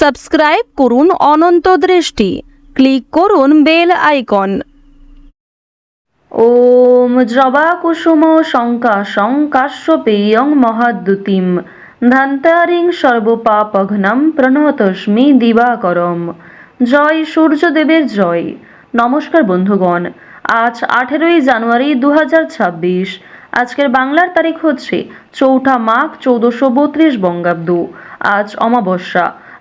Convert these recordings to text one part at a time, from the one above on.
Subscribe করুন অনন্ত দৃষ্টি। Click করুন বেল আইকন। ওম জবা কুসুম শঙ্কা শঙ্কাশ্ব পেয়ং মহাদ্যুতিম। ধান্তারিং সর্বপাপঘ্নম প্রণতস্মি দিবাকরম। জয় সূর্যদেবের জয়। নমস্কার বন্ধুগণ, আজ আঠেরোই জানুয়ারি দু হাজার ছাব্বিশ। আজকের বাংলার তারিখ হচ্ছে চৌঠা মাঘ চৌদ্দশো বত্রিশ বঙ্গাব্দ। আজ অমাবস্যা।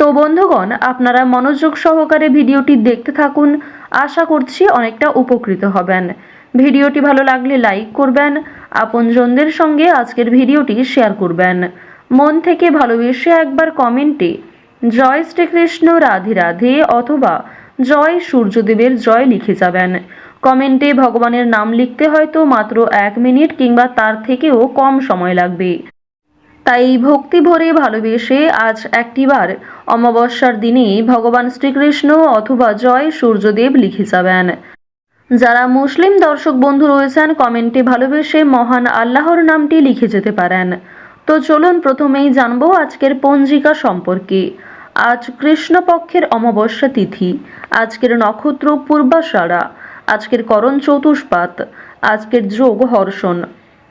তো বন্ধুগণ, আপনারা মনোযোগ সহকারে ভিডিওটি দেখতে থাকুন। আশা করছি অনেকটা উপকৃত হবেন। ভিডিওটি ভালো লাগলে লাইক করবেন, আপনজনদের সঙ্গে আজকের ভিডিওটি শেয়ার করবেন। মন থেকে ভালোবেসে একবার কমেন্টে, জয় শ্রীকৃষ্ণ, রাধে রাধে অথবা, জয় সূর্যদেবের জয় লিখে যাবেন। কমেন্টে ভগবানের নাম লিখতে হয়তো মাত্র এক মিনিট কিংবা তার থেকেও কম সময় লাগবে। তাই ভক্তি ভরে ভালোবেসে আজ একটিবার অমাবস্যার দিনে ভগবান শ্রীকৃষ্ণ অথবা জয় সূর্যদেব লিখে যাবেন। যারা মুসলিম দর্শক বন্ধু রয়েছেন, কমেন্টে ভালোবেসে মহান আল্লাহর নামটি লিখে যেতে পারেন। তো চলুন প্রথমেই জানব আজকের পঞ্জিকা সম্পর্কে। আজ কৃষ্ণপক্ষের অমাবস্যা তিথি, আজকের নক্ষত্র পূর্বাষাঢ়া আজকের করণ চতুষ্পাত, আজকের যোগ হর্ষণ।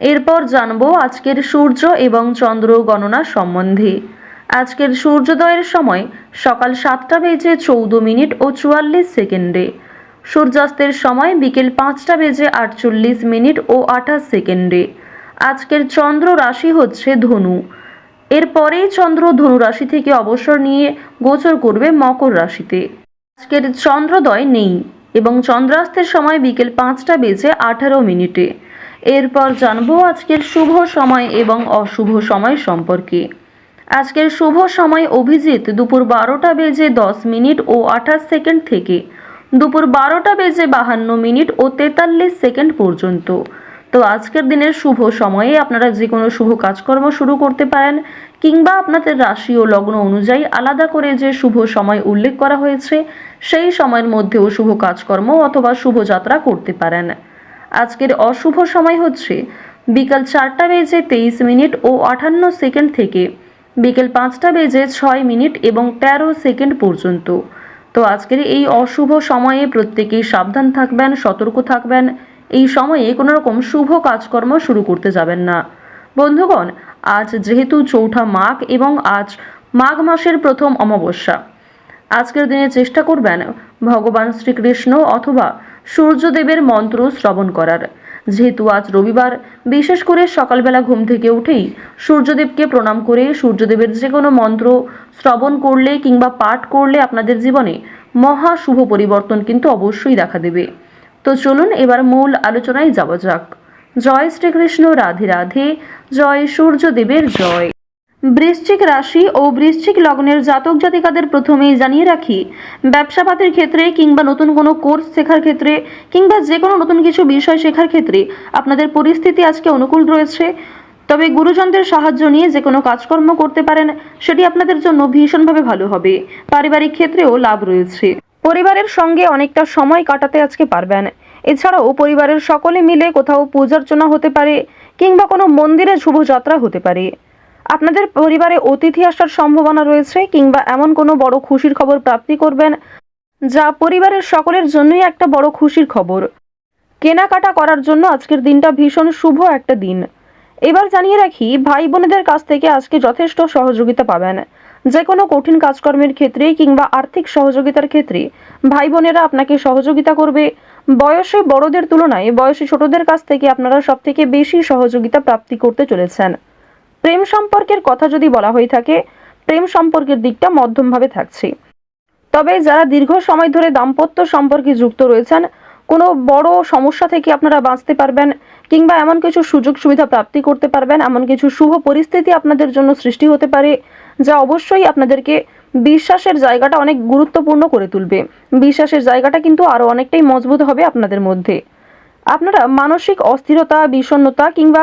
এরপর জানব আজকের সূর্য এবং চন্দ্র গণনা সম্বন্ধে। আজকের সূর্যোদয়ের সময় সকাল সাতটা বেজে চৌদ্দ মিনিট ও চুয়াল্লিশ সেকেন্ডে। সূর্যাস্তের সময় বিকেল পাঁচটা বেজে আটচল্লিশ মিনিট ও আঠাশ সেকেন্ডে। আজকের চন্দ্র রাশি হচ্ছে ধনু। এরপরেই চন্দ্র ধনু রাশি থেকে অবসর নিয়ে গোচর করবে মকর রাশিতে। আজকের চন্দ্রোদয় নেই এবং চন্দ্রাস্তের সময় বিকেল পাঁচটা বেজে আঠারো মিনিটে। এরপর জানব আজকের শুভ সময় এবং অশুভ সময় সম্পর্কে। আজকের শুভ সময় অভিজিৎ দুপুর বারোটা বেজে দশ মিনিট ও আঠাশ সেকেন্ড থেকে। দুপুর বারোটা বেজে বাহান্ন মিনিট ও তেতাল্লিশ সেকেন্ড পর্যন্ত। তো আজকের দিনের শুভ সময়ে আপনারা যে কোনো শুভ কাজকর্ম শুরু করতে পারেন কিংবা আপনাদের রাশি ও লগ্ন অনুযায়ী আলাদা করে যে শুভ সময় উল্লেখ করা হয়েছে, সেই সময়ের মধ্যেও শুভ কাজকর্ম অথবা শুভযাত্রা করতে পারেন। আজকের অশুভ সময় হচ্ছে বিকাল চারটা বেজে তেইশ মিনিট ও আটান্ন সেকেন্ড থেকে বিকেল পাঁচটা বেজে ছয় মিনিট এবং তেরো সেকেন্ড পর্যন্ত। তো আজকের এই অশুভ সময়ে প্রত্যেকেই সাবধান থাকবেন, সতর্ক থাকবেন। এই সময়ে কোনো রকম শুভ কাজকর্ম শুরু করতে যাবেন না। বন্ধুগণ, আজ যেহেতু চৌঠা মাঘ এবং আজ মাঘ মাসের প্রথম অমাবস্যা, আজকের দিনে চেষ্টা করবেন ভগবান শ্রীকৃষ্ণ অথবা সূর্যদেবের মন্ত্র শ্রবণ করার। যেহেতু আজ রবিবার, বিশেষ করে সকালবেলা ঘুম থেকে উঠেই সূর্যদেবকে প্রণাম করে সূর্যদেবের যে কোনো মন্ত্র শ্রবণ করলে কিংবা পাঠ করলে আপনাদের জীবনে মহা শুভ পরিবর্তন কিন্তু অবশ্যই দেখা দেবে। তো চলুন এবার মূল আলোচনায় যাওয়া যাক। জয় শ্রীকৃষ্ণ, রাধে রাধে। জয় সূর্যদেবের জয়। বৃশ্চিক রাশি ও বৃশ্চিক লগ্নের জাতক জাতিকাদের প্রথমেই জানিয়ে রাখি, ব্যবসাপাতির ক্ষেত্রে কিংবা নতুন কোনো কোর্স শেখার ক্ষেত্রে কিংবা যে কোনো নতুন কিছু বিষয় শেখার ক্ষেত্রে আপনাদের পরিস্থিতি আজকে অনুকূল রয়েছে। তবে গুরুজনদের সাহায্য নিয়ে যে কোনো কাজকর্ম করতে পারেন, সেটি আপনাদের জন্য ভীষণভাবে ভালো হবে। পারিবারিক ক্ষেত্রেও লাভ রয়েছে। পরিবারের সঙ্গে অনেকটা সময় কাটাতে আজকে পারবেন। এছাড়াও পরিবারের সকলে মিলে কোথাও পূজার্চনা হতে পারে কিংবা কোনো মন্দিরে শুভযাত্রা হতে পারে। আপনাদের পরিবারে অতিথি আসার সম্ভাবনা রয়েছে কিংবা এমন কোনো বড় খুশির খবর প্রাপ্তি করবেন? যা পরিবারের সকলের জন্যই একটা বড় খুশির খবর। কেনাকাটা করার জন্য আজকের দিনটা ভীষণ শুভ একটা দিন। এবার জানিয়ে রাখি ভাই বোনেদের কাছ থেকে আজকে যথেষ্ট সহযোগিতা পাবেন। যে কোনো কঠিন কাজকর্মের ক্ষেত্রে কিংবা আর্থিক সহযোগিতার ক্ষেত্রে ভাই বোনেরা আপনাকে সহযোগিতা করবে। বয়সে বড়দের তুলনায় বয়সে ছোটদের কাছ থেকে আপনারা সব থেকে বেশি সহযোগিতা প্রাপ্তি করতে চলেছেন। প্রেম সম্পর্কের কথা যদি বলা হয়ে থাকে, প্রেম সম্পর্কের দিকটা মধ্যমভাবে থাকছে। তবে যারা দীর্ঘ সময় ধরে দাম্পত্য সম্পর্কে যুক্ত রয়েছেন, কোনো বড় সমস্যা থেকে আপনারা বাঁচতে পারবেন কিংবা এমন কিছু সুযোগ সুবিধা প্রাপ্তি করতে পারবেন, এমন কিছু শুভ পরিস্থিতি আপনাদের জন্য সৃষ্টি হতে পারে, যা অবশ্যই আপনাদেরকে বিশ্বাসের জায়গাটা অনেক গুরুত্বপূর্ণ করে তুলবে। বিশ্বাসের জায়গাটা কিন্তু আরও অনেকটাই মজবুত হবে আপনাদের মধ্যে। আপনারা মানসিক অস্থিরতা, বিষণ্ণতা কিংবা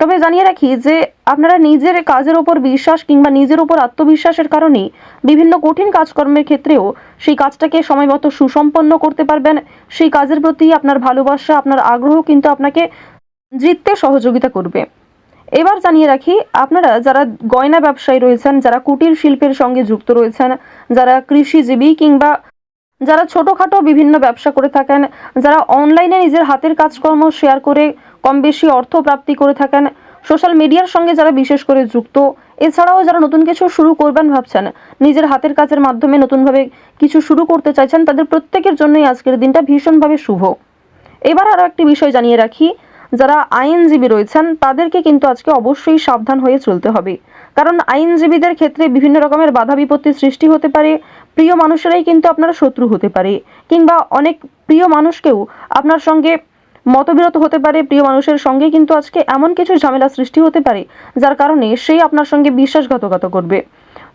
তবে জানিয়ে রাখি যে আপনারা নিজের কাজের ওপর বিশ্বাস কিংবা নিজের উপর আত্মবিশ্বাসের কারণে বিভিন্ন কঠিন কাজকর্মের ক্ষেত্রেও সেই কাজটাকে সময়মতো সুসম্পন্ন করতে পারবেন। সেই কাজের প্রতি আপনার ভালোবাসা, আপনার আগ্রহ কিন্তু আপনাকে জিততে সহযোগিতা করবে। এবার জানিয়ে রাখি, আপনারা যারা গয়না ব্যবসায়ী রয়েছেন, যারা কুটির শিল্পের সঙ্গে যুক্ত রয়েছেন, যারা কৃষিজীবী কিংবা যারা ছোটোখাটো বিভিন্ন ব্যবসা করে থাকেন, যারা অনলাইনে নিজের হাতের কাজকর্ম শেয়ার করে কম বেশি অর্থ প্রাপ্তি করে থাকেন সোশ্যাল মিডিয়ার সঙ্গে যারা বিশেষ করে যুক্ত, এছাড়াও যারা নতুন কিছু শুরু করবেন ভাবছেন, নিজের হাতের কাজের মাধ্যমে নতুনভাবে কিছু শুরু করতে চাইছেন, তাদের প্রত্যেকের জন্যই আজকের দিনটা ভীষণভাবে শুভ। এবার আরও একটি বিষয় জানিয়ে রাখি যারা আইনজীবী রয়েছেন, তাদেরকে কিন্তু আজকে অবশ্যই সাবধান হয়ে চলতে হবে। কারণ আইনজীবীদের ক্ষেত্রে বিভিন্ন রকমের বাধা বিপত্তি সৃষ্টি হতে পারে, প্রিয় মানুষেরাই কিন্তু আপনার শত্রু হতে পারে, কিংবা অনেক প্রিয় মানুষকেও আপনার সঙ্গে মতবিরত হতে পারে, প্রিয় মানুষের সঙ্গে কিন্তু আজকে এমন কিছু ঝামেলা সৃষ্টি হতে পারে, যার কারণে সেই আপনার সঙ্গে বিশ্বাসঘাতকতা করবে।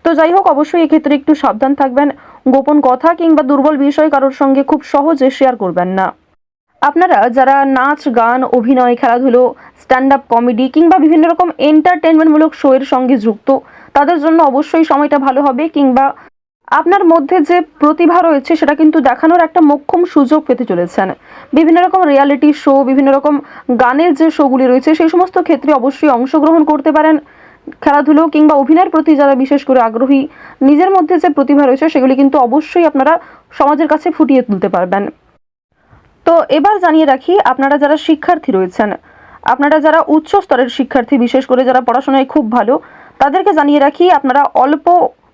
তো যাই হোক, অবশ্যই এক্ষেত্রে একটু সাবধান থাকবেন, গোপন কথা কিংবা দুর্বল বিষয় কারোর সঙ্গে খুব সহজে শেয়ার করবেন না। আপনারা যারা নাচ, গান, অভিনয়, খেলাধুলো স্ট্যান্ড আপ কমেডি কিংবা বিভিন্ন রকম এন্টারটেনমেন্টমূলক শো এর সঙ্গে যুক্ত, তাদের জন্য অবশ্যই সময়টা ভালো হবে কিংবা আপনার মধ্যে যে প্রতিভা রয়েছে সেটা কিন্তু দেখানোর একটা মোক্ষম সুযোগ পেতে চলেছেন। বিভিন্ন রকম রিয়ালিটি শো বিভিন্ন রকম গানের যে শোগুলি রয়েছে, সেই সমস্ত ক্ষেত্রে অবশ্যই অংশগ্রহণ করতে পারেন। খেলাধুলো কিংবা অভিনয়ের প্রতি যারা বিশেষ করে আগ্রহী, নিজের মধ্যে যে প্রতিভা রয়েছে, সেগুলি কিন্তু অবশ্যই আপনারা সমাজের কাছে ফুটিয়ে তুলতে পারবেন। তো এবার জানিয়ে রাখি, আপনারা যারা শিক্ষার্থী রয়েছেন, আপনারা যারা উচ্চ স্তরের শিক্ষার্থী, বিশেষ করে যারা পড়াশোনায় খুব ভালো, তাদেরকে জানিয়ে রাখি, আপনারা অল্প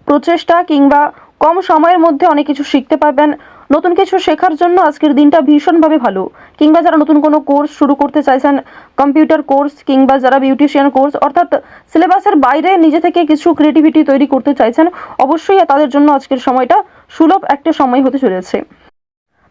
প্রচেষ্টা কিংবা কম সময়ের মধ্যে অনেক কিছু শিখতে পারবেন। নতুন কিছু শেখার জন্য আজকের দিনটা ভীষণভাবে ভালো। কিংবা যারা নতুন কোনো কোর্স শুরু করতে চাইছেন, কম্পিউটার কোর্স কিংবা যারা বিউটিশিয়ান কোর্স, অর্থাৎ সিলেবাসের বাইরে নিজে থেকে কিছু ক্রিয়েটিভিটি তৈরি করতে চাইছেন, অবশ্যই তাদের জন্য আজকের সময়টা সুলভ একটা সময় হতে চলেছে।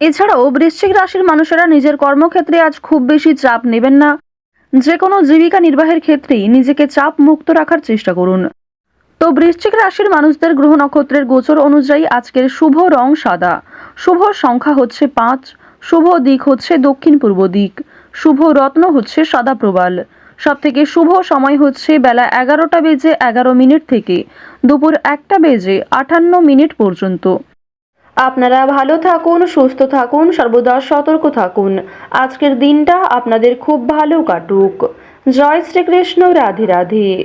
এছাড়াও বৃশ্চিক রাশির মানুষেরা নিজের কর্মক্ষেত্রে আজ খুব বেশি চাপ নেবেন না। যে কোনো জীবিকা নির্বাহের ক্ষেত্রেই নিজেকে চাপ মুক্ত রাখার চেষ্টা করুন। তো বৃশ্চিক রাশির মানুষদের গ্রহ নক্ষত্রের গোচর অনুযায়ী আজকের শুভ রং সাদা। শুভ সংখ্যা হচ্ছে পাঁচ, শুভ দিক হচ্ছে দক্ষিণ পূর্ব দিক, শুভ রত্ন হচ্ছে সাদা প্রবাল। সব থেকে শুভ সময় হচ্ছে বেলা এগারোটা বেজে এগারো মিনিট থেকে দুপুর একটা বেজে আটান্ন মিনিট পর্যন্ত। আপনারা ভালো থাকুন, সুস্থ থাকুন, সর্বদা সতর্ক থাকুন। আজকের দিনটা আপনাদের খুব ভালো কাটুক। জয় শ্রীকৃষ্ণ, রাধে রাধে।